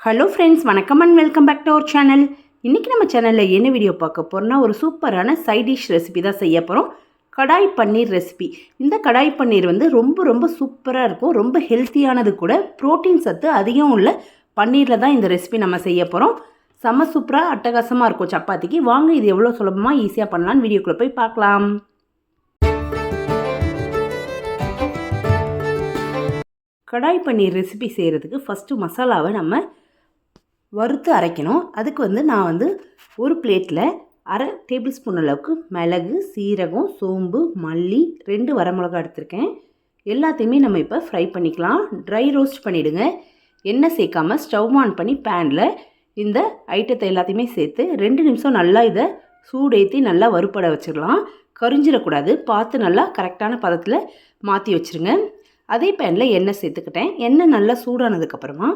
Hello friends வணக்கம் and welcome back to our channel இன்றைக்கி நம்ம சேனலில் என்ன வீடியோ பார்க்க போகிறோம்னா ஒரு சூப்பரான சைட் டிஷ் ரெசிபி தான் செய்ய போகிறோம் கடாய் பன்னீர் ரெசிபி இந்த கடாய் பன்னீர் வந்து ரொம்ப ரொம்ப சூப்பராக இருக்கும். ரொம்ப ஹெல்த்தியானது கூட புரோட்டீன் சத்து அதிகம் உள்ள பன்னீரில் தான் இந்த ரெசிபி நம்ம செய்ய போகிறோம் செம்ம சூப்பராக அட்டகாசமாக இருக்கும் சப்பாத்திக்கு. வாங்க இது எவ்வளோ சுலபமாக ஈஸியாக பண்ணலான்னு வீடியோக்குள்ளே போய் பார்க்கலாம். கடாய் பன்னீர் ரெசிபி செய்கிறதுக்கு ஃபஸ்ட்டு மசாலாவை நம்ம வறுத்து அரைக்கணும். அதுக்கு வந்து நான் வந்து ஒரு பிளேட்டில் அரை டேபிள் ஸ்பூன் அளவுக்கு மிளகு சீரகம் சோம்பு மல்லி ரெண்டு வரமிளகா எடுத்திருக்கேன். எல்லாத்தையுமே நம்ம இப்போ ஃப்ரை பண்ணிக்கலாம். ட்ரை ரோஸ்ட் பண்ணிவிடுங்க எண்ணெய் சேர்க்காமல் ஸ்டவ் ஆன் பண்ணி பேனில் இந்த ஐட்டத்தை எல்லாத்தையுமே சேர்த்து ரெண்டு நிமிஷம் நல்லா இதை சூடேற்றி நல்லா வறுப்பட வச்சிடலாம். கரிஞ்சிடக்கூடாது. பார்த்து நல்லா கரெக்டான பதத்தில் மாற்றி வச்சுருங்க. அதே பேனில் எண்ணெய் சேர்த்துக்கிட்டேன். எண்ணெய் நல்லா சூடானதுக்கப்புறமா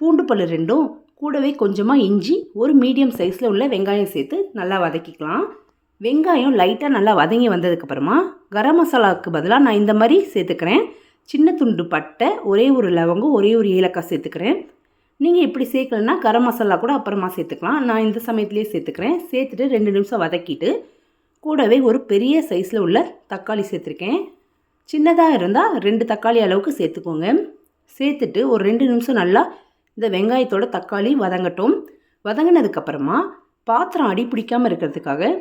பூண்டு பல் ரெண்டும் கூடவே கொஞ்சமாக இஞ்சி ஒரு மீடியம் சைஸில் உள்ள வெங்காயம் சேர்த்து நல்லா வதக்கிக்கலாம். வெங்காயம் லைட்டாக நல்லா வதங்கி வந்ததுக்கப்புறமா கரம் மசாலாவுக்கு பதிலாக நான் இந்த மாதிரி சேர்த்துக்கிறேன். சின்ன துண்டு பட்டை ஒரே ஒரு லவங்கம் ஒரே ஒரு ஏலக்காய் சேர்த்துக்கிறேன். நீங்கள் இப்படி சேர்க்கலன்னா கரம் மசாலா கூட அப்புறமா சேர்த்துக்கலாம். நான் இந்த சமயத்துலேயே சேர்த்துக்கிறேன். சேர்த்துட்டு ரெண்டு நிமிஷம் வதக்கிட்டு கூடவே ஒரு பெரிய சைஸில் உள்ள தக்காளி சேர்த்துருக்கேன். சின்னதாக இருந்தால் ரெண்டு தக்காளி அளவுக்கு சேர்த்துக்கோங்க. சேர்த்துட்டு ஒரு ரெண்டு நிமிஷம் நல்லா இந்த வெங்காயத்தோட தக்காளி வதங்கட்டும். வதங்கினதுக்கப்புறமா பாத்திரம் அடி பிடிக்காமல் இருக்கிறதுக்காக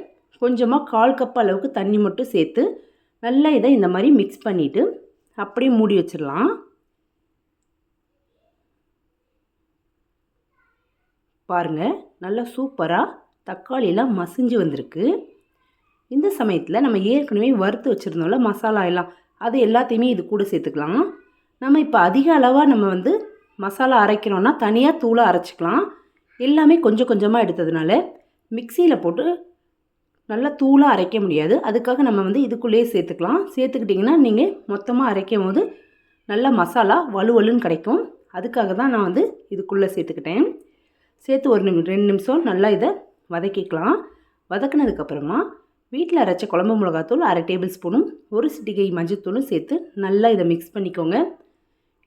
கொஞ்சமாக கால் கப் அளவுக்கு தண்ணி மட்டும் சேர்த்து நல்லா இதை இந்த மாதிரி மிக்ஸ் பண்ணிவிட்டு அப்படியே மூடி வச்சிடலாம். பாருங்கள் நல்லா சூப்பராக தக்காளியெல்லாம் மசிஞ்சு வந்திருக்கு. இந்த சமயத்தில் நம்ம ஏற்கனவே வறுத்து வச்சுருந்தோம்ல மசாலா எல்லாம் அது எல்லாத்தையுமே இது கூட சேர்த்துக்கலாம். நம்ம இப்போ அதிக அளவாக நம்ம வந்து மசாலா அரைக்கணும்னா தனியாக தூளாக அரைச்சிக்கலாம். எல்லாமே கொஞ்சம் கொஞ்சமாக எடுத்ததுனால மிக்சியில் போட்டு நல்லா தூளாக அரைக்க முடியாது. அதுக்காக நம்ம வந்து இதுக்குள்ளேயே சேர்த்துக்கலாம். சேர்த்துக்கிட்டிங்கன்னா நீங்கள் மொத்தமாக அரைக்கும் போது நல்ல மசாலா வலுவலுன்னு கிடைக்கும். அதுக்காக தான் நான் வந்து இதுக்குள்ளே சேர்த்துக்கிட்டேன். சேர்த்து ஒரு நிமி ரெண்டு நிமிஷம் நல்லா இதை வதக்கிக்கலாம். வதக்கினதுக்கப்புறமா வீட்டில் அரைச்ச குழம்பு மிளகாத்தூள் அரை டேபிள் ஸ்பூனும் ஒரு சிட்டிகை மஞ்சத்தூளும் சேர்த்து நல்லா இதை மிக்ஸ் பண்ணிக்கோங்க.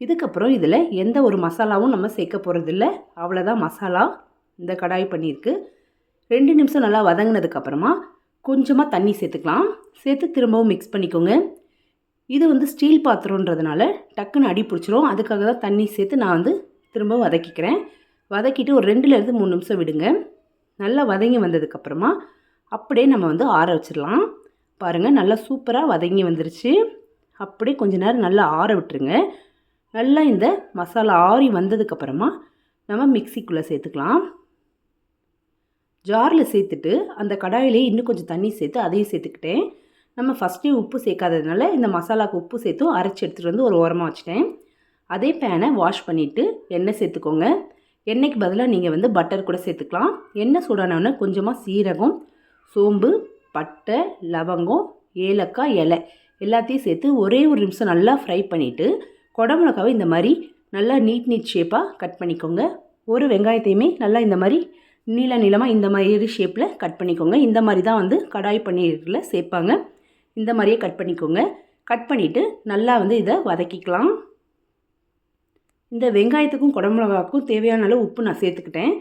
இதுக்கப்புறம் இதில் எந்த ஒரு மசாலாவும் நம்ம சேர்க்க போகிறதில்ல அவ்வளோதான் மசாலா இந்த கடாய் பண்ணியிருக்கு. ரெண்டு நிமிஷம் நல்லா வதங்கினதுக்கப்புறமா கொஞ்சமாக தண்ணி சேர்த்துக்கலாம். சேர்த்து திரும்பவும் மிக்ஸ் பண்ணிக்கோங்க. இது வந்து ஸ்டீல் பாத்திரன்றதுனால டக்குன்னு அடி பிடிச்சிரும். அதுக்காக தான் தண்ணி சேர்த்து நான் வந்து திரும்பவும் வதக்கிக்கிறேன். வதக்கிட்டு ஒரு ரெண்டுலேருந்து மூணு நிமிஷம் விடுங்க. நல்லா வதங்கி வந்ததுக்கப்புறமா அப்படியே நம்ம வந்து ஆற வச்சிடலாம். பாருங்கள் நல்லா சூப்பராக வதங்கி வந்துருச்சு. அப்படியே கொஞ்ச நேரம் நல்லா ஆற விட்டுருங்க. நல்லா இந்த மசாலா ஆறி வந்ததுக்கப்புறமா நம்ம மிக்சிக்குள்ளே சேர்த்துக்கலாம். ஜாரில் சேர்த்துட்டு அந்த கடாயிலே இன்னும் கொஞ்சம் தண்ணி சேர்த்து அதையும் சேர்த்துக்கிட்டேன். நம்ம ஃபஸ்ட்டே உப்பு சேர்க்காததுனால இந்த மசாலாவுக்கு உப்பு சேர்த்தும் அரைச்சி எடுத்துகிட்டு வந்து ஒரு ஓரமாக வச்சுட்டேன். அதே பேனை வாஷ் பண்ணிவிட்டு எண்ணெய் சேர்த்துக்கோங்க. எண்ணெய்க்கு பதிலாக நீங்கள் வந்து பட்டர் கூட சேர்த்துக்கலாம். எண்ணெய் சூடானவுடனே கொஞ்சமாக சீரகம் சோம்பு பட்டை லவங்கம் ஏலக்காய் இலை எல்லாத்தையும் சேர்த்து ஒரே ஒரு நிமிஷம் நல்லா ஃப்ரை பண்ணிவிட்டு கொடமிளகாவை இந்த மாதிரி நல்லா நீட் நீட் ஷேப்பாக கட் பண்ணிக்கோங்க. ஒரு வெங்காயத்தையுமே நல்லா இந்த மாதிரி நீள நீளமாக இந்த மாதிரி ஷேப்பில் கட் பண்ணிக்கோங்க. இந்த மாதிரி தான் வந்து கடாய் பன்னீரில் சேர்ப்பாங்க. இந்த மாதிரியே கட் பண்ணிக்கோங்க. கட் பண்ணிவிட்டு நல்லா வந்து இதை வதக்கிக்கலாம். இந்த வெங்காயத்துக்கும் குடமிளகாவுக்கும் தேவையான அளவு உப்பு நான் சேர்த்துக்கிட்டேன்.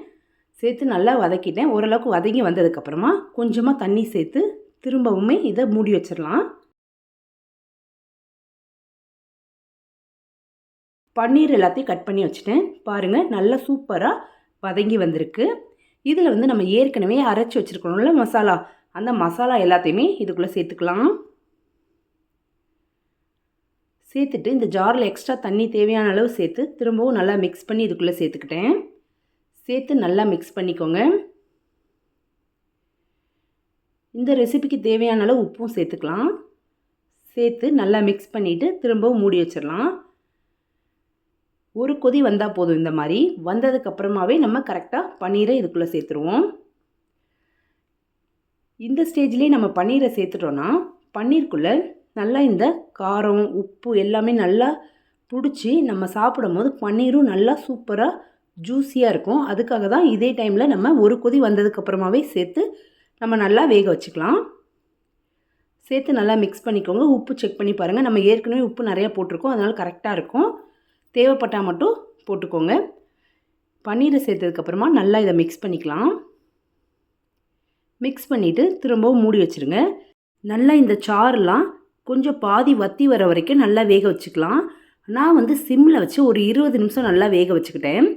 சேர்த்து நல்லா வதக்கிட்டேன். ஓரளவுக்கு வதங்கி வந்ததுக்கப்புறமா கொஞ்சமாக தண்ணி சேர்த்து திரும்பவுமே இதை மூடி வச்சிடலாம். பன்னீர் எல்லாத்தையும் கட் பண்ணி வச்சுட்டேன். பாருங்கள் நல்லா சூப்பராக வதங்கி வந்திருக்கு. இதில் வந்து நம்ம ஏற்கனவே அரைச்சி வச்சுருக்கணும்ல மசாலா. அந்த மசாலா எல்லாத்தையுமே இதுக்குள்ளே சேர்த்துக்கலாம். சேர்த்துட்டு இந்த ஜாரில் எக்ஸ்ட்ரா தண்ணி தேவையான அளவு சேர்த்து திரும்பவும் நல்லா மிக்ஸ் பண்ணி இதுக்குள்ளே சேர்த்துக்கிட்டேன். சேர்த்து நல்லா மிக்ஸ் பண்ணிக்கோங்க. இந்த ரெசிபிக்கு தேவையான அளவு உப்பும் சேர்த்துக்கலாம். சேர்த்து நல்லா மிக்ஸ் பண்ணிவிட்டு திரும்பவும் மூடி வச்சிடலாம். ஒரு கொதி வந்தால் போதும் இந்த மாதிரி. வந்ததுக்கப்புறமாவே நம்ம கரெக்டாக பன்னீரை இதுக்குள்ளே சேர்த்துருவோம். இந்த ஸ்டேஜ்லேயே நம்ம பன்னீரை சேர்த்துட்டோன்னா பன்னீருக்குள்ளே நல்லா இந்த காரம் உப்பு எல்லாமே நல்லா பிடிச்சி நம்ம சாப்பிடும் போது பன்னீரும் நல்லா சூப்பராக ஜூஸியாக இருக்கும். அதுக்காக தான் இதே டைமில் நம்ம ஒரு கொதி வந்ததுக்கப்புறமாவே சேர்த்து நம்ம நல்லா வேக வச்சுக்கலாம். சேர்த்து நல்லா மிக்ஸ் பண்ணிக்கோங்க. உப்பு செக் பண்ணி பாருங்கள் நம்ம ஏற்கனவே உப்பு நிறையா போட்டிருக்கோம். அதனால் கரெக்டாக இருக்கும். தேவைப்பட்டால் மட்டும் போட்டுக்கோங்க. பன்னீரை சேர்த்ததுக்கப்புறமா நல்லா இதை மிக்ஸ் பண்ணிக்கலாம். மிக்ஸ் பண்ணிவிட்டு திரும்பவும் மூடி வச்சுருங்க. நல்லா இந்த சாறுலாம் கொஞ்சம் பாதி வத்தி வர வரைக்கும் நல்லா வேக வச்சுக்கலாம். நான் வந்து சிம்மில் வச்சு ஒரு இருபது நிமிஷம் நல்லா வேக வச்சுக்கிட்டேன்.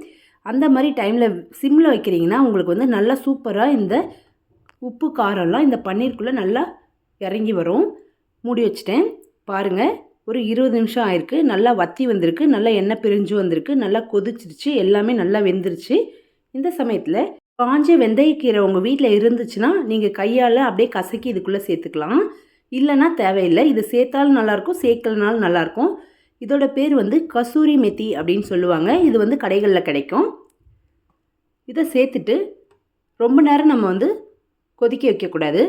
அந்த மாதிரி டைமில் சிம்மில் வைக்கிறீங்கன்னா உங்களுக்கு வந்து நல்லா சூப்பராக இந்த உப்பு காரம்லாம் இந்த பன்னீருக்குள்ளே நல்லா இறங்கி வரும். மூடி வச்சுட்டேன். பாருங்கள் ஒரு இருபது நிமிஷம் ஆயிருக்கு. நல்லா வத்தி வந்திருக்கு. நல்லா எண்ணெய் பிரிஞ்சு வந்திருக்கு. நல்லா கொதிச்சிருச்சு. எல்லாமே நல்லா வெந்துருச்சு. இந்த சமயத்தில் காஞ்ச வெந்தயக்கீரை உங்கள் வீட்டில் இருந்துச்சுன்னா நீங்கள் கையால் அப்படியே கசக்கி இதுக்குள்ளே சேர்த்துக்கலாம். இல்லைன்னா தேவையில்லை. இது சேர்த்தாலும் நல்லாயிருக்கும். சேர்க்கலனாலும் நல்லாயிருக்கும். இதோட பேர் வந்து கசூரி மெத்தி அப்படின்னு சொல்லுவாங்க. இது வந்து கடைகளில் கிடைக்கும். இதை சேர்த்துட்டு ரொம்ப நேரம் நம்ம வந்து கொதிக்க வைக்கக்கூடாது.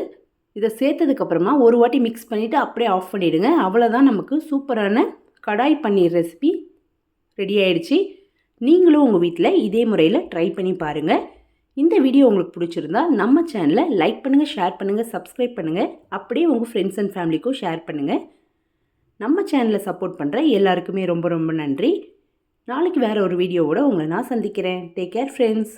இதை சேர்த்ததுக்கப்புறமா ஒரு வாட்டி மிக்ஸ் பண்ணிவிட்டு அப்படியே ஆஃப் பண்ணிவிடுங்க அவ்வளோதான் நமக்கு சூப்பரான கடாய் பன்னீர் ரெசிபி ரெடி ஆயிடுச்சு. நீங்களும் உங்கள் வீட்டில் இதே முறையில் ட்ரை பண்ணி பாருங்கள் இந்த வீடியோ உங்களுக்கு பிடிச்சிருந்தா நம்ம சேனலை லைக் பண்ணுங்கள் ஷேர் பண்ணுங்கள் சப்ஸ்கிரைப் பண்ணுங்கள் அப்படியே உங்கள் ஃப்ரெண்ட்ஸ் அண்ட் ஃபேமிலிக்கும் ஷேர் பண்ணுங்கள் நம்ம சேனலை சப்போர்ட் பண்ணுற எல்லாருக்குமே ரொம்ப ரொம்ப நன்றி. நாளைக்கு வேறு ஒரு வீடியோவோட உங்களை நான் சந்திக்கிறேன். Take care friends